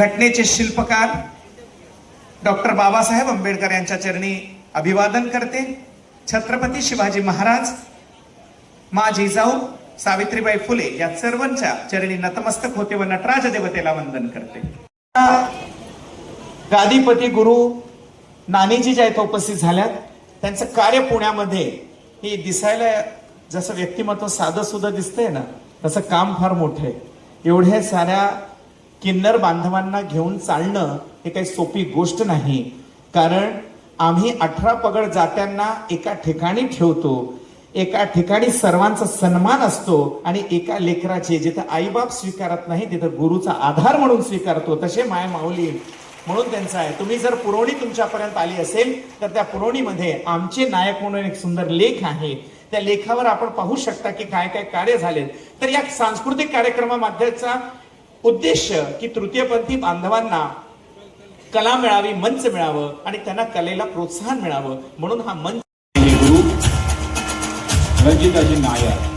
घटनेचे शिल्पकार डॉक्टर बाबासाहेब आंबेडकर यांच्या चरणी अभिवादन करते. छत्रपती शिवाजी महाराज मा जिजाऊ सावित्रीबाई फुले या सर्वांच्या चरणी नतमस्तक होते व नटराज देवतेला वंदन करते. गादीपती गुरु नानीजी ज्या इथं उपस्थित झाल्यात त्यांचं कार्य पुण्यामध्ये हे दिसायला जसं व्यक्तिमत्व साधं सुद्धा दिसतंय ना तसं काम फार मोठं आहे. एवढ्या साऱ्या किन्नर बांधवांना घेऊन चालणं हे काही सोपी गोष्ट नाही. कारण आम्ही अठरा पगड जात्यांना एका ठिकाणी ठेवतो. एका ठिकाणी सर्वांचा सन्मान असतो आणि एका लेकराचे जिथं आईबाप स्वीकारत नाही तिथं गुरुचा आधार म्हणून स्वीकारतो. तसे माय माऊली म्हणून त्यांचं आहे. तुम्ही जर पुरवणी तुमच्यापर्यंत आली असेल तर त्या पुरवणीमध्ये आमचे नायक म्हणून एक सुंदर लेख आहे. त्या लेखावर आपण पाहू शकता की काय काय कार्य झाले तर या सांस्कृतिक कार्यक्रमामध्येचा उद्देश की तृतीयपंथी बांधवांना कला मिळावी मंच मिळावं आणि त्यांना कलेला प्रोत्साहन मिळावं. म्हणून हा मंच गुरु रणजिताजी नायर